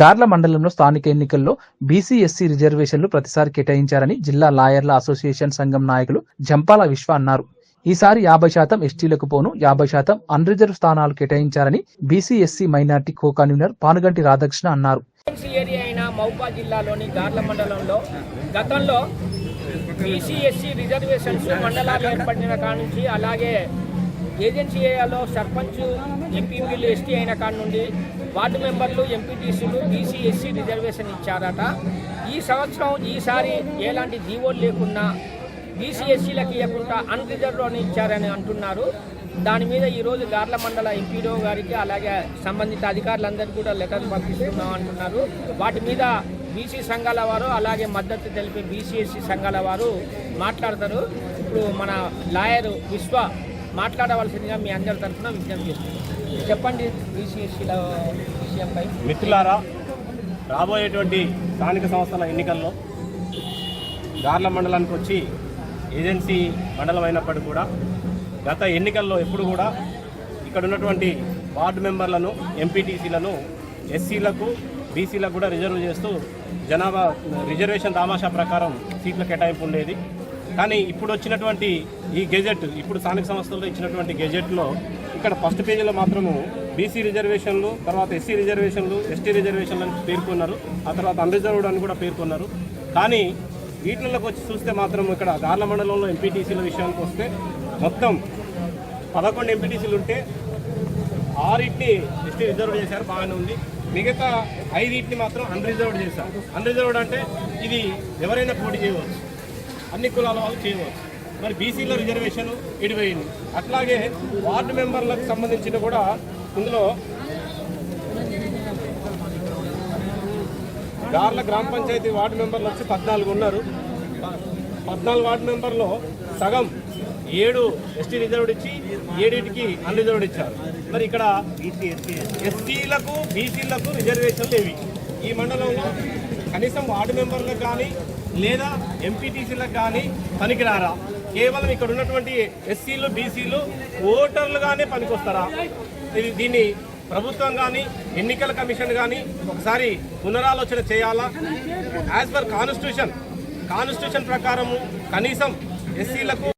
గార్ల మండలంలో స్థానిక ఎన్నికల్లో బీసీ ఎస్సీ రిజర్వేషన్లు ప్రతిసారి కేటాయించారని జిల్లా లాయర్ల అసోసియేషన్ సంఘం నాయకులు జంపాల విశ్వ అన్నారు. ఈసారి యాభై శాతం ఎస్టీలకు పోను యాభై శాతం అన్రిజర్వ్ స్థానాలు కేటాయించారని BC SC minority co convener Panuganti Radhakrishna అన్నారు. ఏరియా అయిన మౌపా జిల్లాలోని గార్ల మండలంలో గతంలో బీసీ ఎస్సీ రిజర్వేషన్స్ మండలాలు ఏర్పడిన కాడ నుంచి అలాగే ఏజెన్సీ ఏరియాలో సర్పంచ్ ఎంపీపీలు ఎస్టీ అయిన కాడ నుండి వార్డు మెంబర్లు ఎంపీటీసీలు బీసీ ఎస్సీ రిజర్వేషన్ ఇచ్చారట. ఈ సంవత్సరం ఈసారి ఎలాంటి జీవోలు లేకున్నా బీసీ ఎస్సీలకు ఇవ్వకుండా అన్రిజర్వ్ అని ఇచ్చారని అంటున్నారు. దాని మీద ఈరోజు గార్ల మండల ఎంపీడో గారికి అలాగే సంబంధిత అధికారులందరికీ కూడా లెటర్ పంపిస్తున్నాం అంటున్నారు. వాటి మీద బీసీ సంఘాల వారు అలాగే మద్దతు తెలిపే బీసీఎస్సీ సంఘాల వారు మాట్లాడతారు. ఇప్పుడు మన లాయరు విశ్వ మాట్లాడవలసిందిగా మీ అందరి తరఫున విజ్ఞప్తి చేస్తున్నాం. చెప్పండి బీసీఎస్సీల విషయంపై. మిత్రులారా రాబోయేటువంటి స్థానిక సంస్థల ఎన్నికల్లో గార్ల మండలానికి వచ్చి ఏజెన్సీ మండలం అయినప్పటికీ కూడా గత ఎన్నికల్లో ఎప్పుడు కూడా ఇక్కడ ఉన్నటువంటి వార్డు మెంబర్లను ఎంపీటీసీలను ఎస్సీలకు బీసీలకు కూడా రిజర్వ్ చేస్తూ జనాభా రిజర్వేషన్ తామాషా ప్రకారం సీట్ల కేటాయింపు ఉండేది. కానీ ఇప్పుడు వచ్చినటువంటి ఈ గెజెట్ ఇప్పుడు స్థానిక సంస్థల్లో ఇచ్చినటువంటి గెజెట్లో ఇక్కడ ఫస్ట్ పేజీలో మాత్రము బీసీ రిజర్వేషన్లు తర్వాత ఎస్సీ రిజర్వేషన్లు ఎస్టీ రిజర్వేషన్లు అని పేర్కొన్నారు. ఆ తర్వాత అన్రిజర్వ్డ్ అని కూడా పేర్కొన్నారు. కానీ వీటిలోకి వచ్చి చూస్తే మాత్రం ఇక్కడ గార్ల మండలంలో ఎంపీటీసీల విషయానికి వస్తే మొత్తం పదకొండు ఎంపీటీసీలు ఉంటే ఆరింటిని ఎస్టీ రిజర్వ్ చేశారు బాగానే ఉంది. మిగతా ఐదింటిని మాత్రం అన్రిజర్వ్డ్ చేశారు. అన్రిజర్వ్డ్ అంటే ఇది ఎవరైనా పోటీ చేయవచ్చు. అన్ని కులాల వాళ్ళు చేయవచ్చు. మరి బీసీలో రిజర్వేషన్ ఇడిపోయింది అట్లాగే వార్డు మెంబర్లకు సంబంధించిన కూడా ఇందులో గార్ల గ్రామ పంచాయతీ వార్డు మెంబర్లు వచ్చి పద్నాలుగు ఉన్నారు. పద్నాలుగు వార్డు మెంబర్లో సగం ఏడు ఎస్టీ రిజర్వ్డ్ ఇచ్చి ఏడింటికి అన్రిజర్వ్డ్ ఇచ్చారు. మరి ఇక్కడ ఎస్టీలకు బీసీలకు రిజర్వేషన్లు ఏవి ఈ మండలంలో కనీసం వార్డు మెంబర్లకు కానీ లేదా ఎంపీటీసీలకు కానీ పనికిరారా? కేవలం ఇక్కడ ఉన్నటువంటి ఎస్సీలు బీసీలు ఓటర్లుగానే పనికొస్తారా? దీన్ని ప్రభుత్వం కానీ ఎన్నికల కమిషన్ కానీ ఒకసారి పునరాలోచన చేయాలా? యాజ్ పర్ కాన్స్టిట్యూషన్ కాన్స్టిట్యూషన్ ప్రకారము కనీసం ఎస్సీలకు